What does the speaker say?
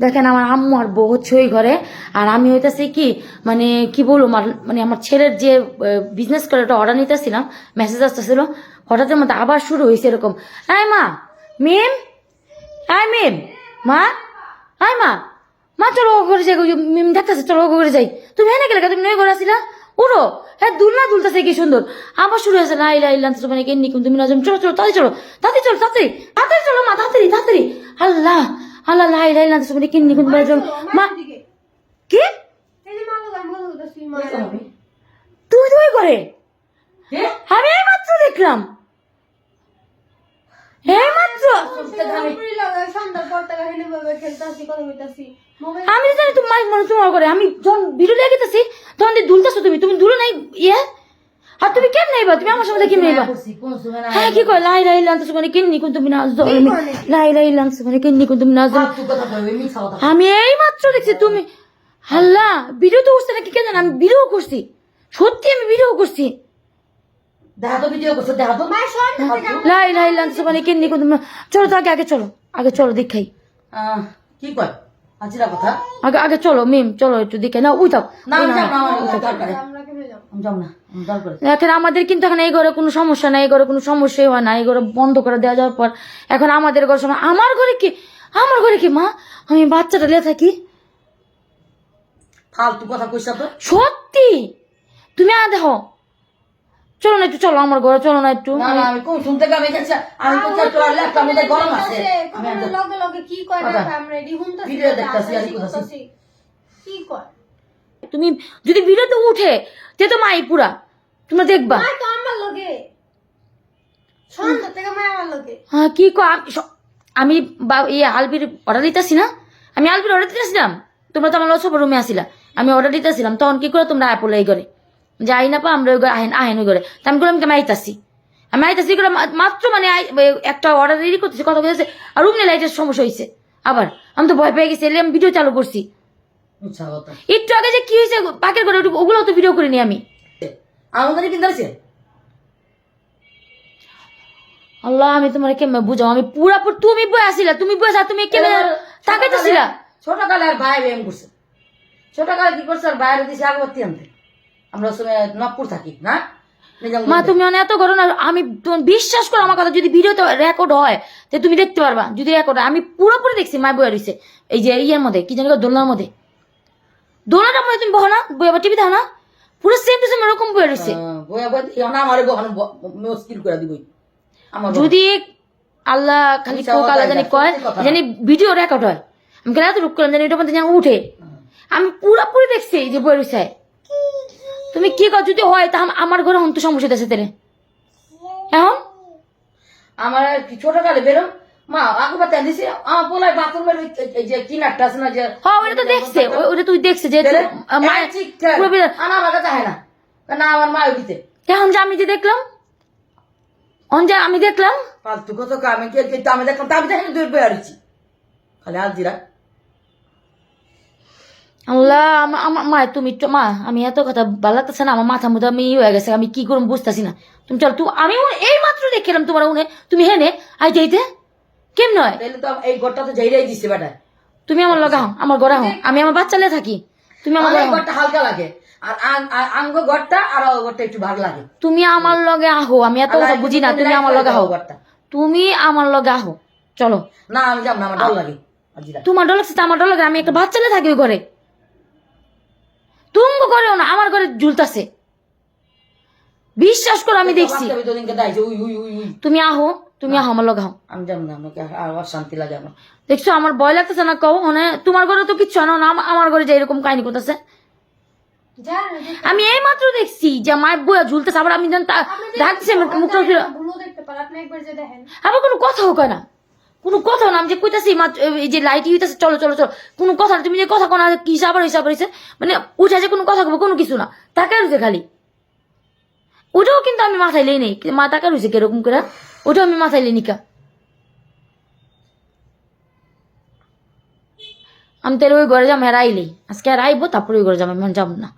দেখেন আমার আম্মু আর বউ হচ্ছে ঘরে আর আমি হইতাছি কি মানে কি বলব মানে আমার ছেলের যে বিজনেস করে ওটা অর্ডার নিতেছিলাম মেসেজ আসতেছিল হঠাৎ মধ্যে আবার শুরু হয়েছে এরকম আয় মা মেম আয় মেম মা আয় মা মা চলো ও ঘরে যাই মিম দেখতেছে চলো ও ঘরে যাই তুমি হ্যাঁ গেলে তুমি নয় ঘরে আসিলা উঠো হ্যাঁ দুলনা দুলতেছে কি সুন্দর আবার শুরু হয়েছে না ইলা ইল্লান তোমার কে নিকুন তুমি নাজম চলো চলো তাড়াতাড়ি চলো তাড়াতাড়ি চলো তাড়াতাড়ি তাড়াতাড়ি চলো মা তাড়াতাড়ি তাড়াতাড়ি আল্লাহ আল্লাহ লা ইলা ইল্লান তোমার কে নিকুন তুমি নাজম মা কি তুই তুই করে আমি এই মাত্র দেখলাম এই মাত্র আমি তো জানি তুমি মাইক মনে তোমার করে আমি যখন ভিডিও লেগেতেছি তখন দিয়ে দুলতেছো তুমি তুমি দুলো নাই ইয়ে? আর তুমি কেমন নেইবা তুমি আমার সাথে কেমন নেইবা হ্যাঁ কি কয়? লাই লাই লান্স মানে কিন্নি কোন তুমি নাচ দাও? লাই লাই লান্স মানে কিন্নি কোন তুমি নাচ দাও? আমি এই মাত্র দেখছি তুমি হাল্লা ভিডিও তো উঠছে নাকি কেন জানি, আমি ভিডিও করছি। সত্যি আমি ভিডিও করছি। করছ লাই লাই লান্স মানে কিন্নি কোন তুমি চলো তো আগে আগে চলো আগে চলো দেখাই। আহ, কি কয়? আগে আগে চলো মিম চলো একটু দেখে না দরকার নেই। এখন আমাদের কিন্তু এখন এই ঘরে কোনো সমস্যা নাই এই ঘরে কোনো সমস্যাই হয় না এই ঘরে বন্ধ করে দেওয়া যাওয়ার পর। এখন আমাদের ঘর সময় আমার ঘরে কি আমার ঘরে কি মা? আমি বাচ্চাটা লে থাকি। ফালতু কথা কইছা তো। সত্যি? তুমি আ দেখো। চলো না একটু চলো আমার ঘরে চলো না একটু। না না আমি কোন শুনতে গেছি আমি আমি তো চাই তোর ল্যাপটপ মধ্যে গরম আছে? আমি একদম লগে লগে কি কয় আমরা রেডি হুনতাছি ভিডিও দেখতাছি আর কি কি কয় তুমি যদি ভিডিওতে উঠে তে তো মাই পুরা তোমরা দেখবা। মাই তো আমার লগে। সন্ধ্যা থেকে মাই আমার লগে। হ্যাঁ কি কো আমি ইয়ে আলবির অর্ডার দিতেছি না? আমি আলবির অর্ডার দিতেছিলাম? তোমরা তো আমার সব রুমে আসিলা। আমি অর্ডার দিতেছিলাম তখন কি করে তোমরা অ্যাপল এই করে যাই না পা আমরা ওই ঘরে আহেন আহেন ওই করে তা আমি করলাম কেমন আইতাছি। আমি আইতাছি করে মাত্র মানে একটা অর্ডার রেডি করতেছি কথা বলতেছে আর রুম লাইটের সমস্যা হয়েছে আবার আমি তো ভয় পেয়ে গেছি এলে আমি ভিডিও চালু করছি। একটু আগে যে কি হয়েছে পাকের করে ওগুলো তো ভিডিও করিনি আমি। আমাদের কিনতে আছে আল্লাহ আমি তোমার কেমন বুঝাও আমি পুরাপুর তুমি বই আসিলা তুমি বই আসা তুমি কেমন তাকাইতেছিলা? ছোট কালে আর ভাই এম করছে। ছোট কালে কি করছে আর বাইরে দিছে আগরবাতি আনতে। আমরা সময় নবপুর থাকি না? মা তুমি অনেক এত করো না আমি বিশ্বাস করো আমার কথা যদি ভিডিওতে রেকর্ড হয় তো তুমি দেখতে পারবা যদি রেকর্ড হয় আমি পুরোপুরি দেখছি মা বইয়া রয়েছে এই যে ইয়ের মধ্যে কি জানি দোলনার মধ্যে। দোলনাটার মধ্যে তুমি বহো না বই আবার টিভি না পুরো সেম টু সেম এরকম বইয়া রয়েছে বউ। যদি আল্লাহ খালি কোক আল্লাহ জানি কয় জানি ভিডিও রেকর্ড হয়। আমি কেন এত রুক করলাম জানি মধ্যে যেন উঠে। আমি পুরোপুরি দেখছি এই যে বই রয়েছে তুমি কি কর যদি হয় তা আমার ঘরে হন তো সমস্যা আছে তেরে। এখন? আমার আর কি ছোট কালে বেরো। মা আগরবাতি আমার পোলায় বাথরুমের যে কিনারটা আছে না যে হ্যাঁ ওটা তো দেখছে। ওটা তুই দেখছে যে মায়ের আনা আমার কাছে হয় না। না আমার মা দিতে এখন যে আমি যে দেখলাম যে আমি দেখলাম ফালতু কত আমি আমি দেখলাম আমি দেখেন দূর বয়ে আছি খালি আলজিরা। আল্লাহ আমা- আমার মা তুমি মা আমি এত কথা ভালো লাগতেছে না আমার মাথা আমি হয়ে গেছে আমি কি বুঝতেছি না। তুমি চল তুমি আমি এই মাত্র দেখলাম তোমার উনে তুমি হেনে আই যাইতে? কেম নয় তাহলে তো এই ঘরটা তো যাইরাই দিছে বেটা তুমি আমার আমার গড়া হও আমি আমার বাচ্চা থাকি। তুমি আমার ঘরটা হালকা লাগে। আর আঙ্গ ঘরটা আর ঘরটা একটু ভাগ লাগে। তুমি আমার লগে আহো আমি এত কথা বুঝি না তুমি আমার লগে ঘরটা। তুমি আমার লগে আহো। চলো। না আমি যাব না আমার ডর লাগে। তোমার ডর লাগছে আমার ডর লাগে আমি একটা বাচ্চা লে থাকি ওই ঘরে। করেও না আমার ঘরে ঝুলতাছে। বিশ্বাস করো আমি দেখছি। তুমি আহো তুমি আহো আমার লগে আহো। আমি যাব না আমাকে আর আর শান্তি লাগে আমার। দেখছ আমার ভয় লাগতেছে না কও মানে তোমার ঘরে তো কিচ্ছু হয় না আমার ঘরে যে এরকম কাহিনী করতেছে। আমি এই মাত্র দেখছি যে মায়ের বইয়া ঝুলতেছে আবার আমি তা- ডাকছি আমি মুখটা আবার কোনো কথাও কয় না। কোনো কথাও না, আমি যে কইতাছি এই যে লাইট হইতেছে, চলো চলো চলো। কোনো কথা তুমি যে কথা কোনা কি সাবার হিসাব হয়েছে মানে উঠে যে কোনো কথা কোনো কিছু না। তাকে রয়েছে খালি। ওটাও কিন্তু আমি মাথায় লেই নেই। মা, তাকে রয়েছে কীরকম করে? ওটাও আমি মাথায় লেই নিকা। আমি তাহলে ওই ঘরে যাম হেরাইলেই আজকে আর আইবো, তারপরে ওই ঘরে যাব আমি যাব না।